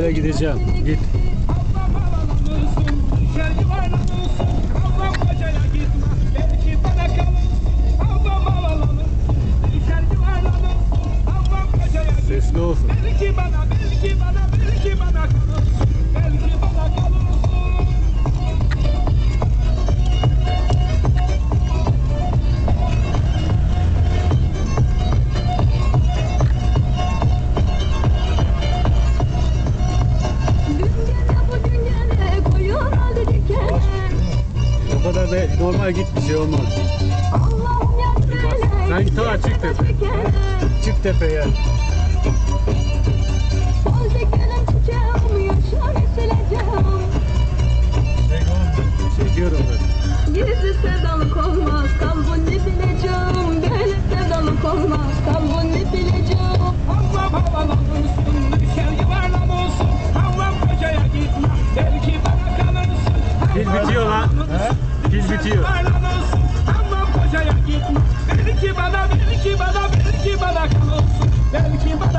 gideceğim. Git. Da normal git bir şey olmaz. Allah'ım yardım Sen git ha, çık tepe. Çık tepeye. Çekiyorum ben. Gizli sevdalık olmaz kalbini bileceğim Böyle sevdalık olmaz kalbini bileceğim Ablam havalanırsın, düşer yuvarlanırsın. Ablam kocaya gitme, belki bana kalırsın. Pil bitiyor lan. Pil bitiyor. Ablam kocaya gitme. Belki bana, belki bana, belki bana kalırsın. Belki bana.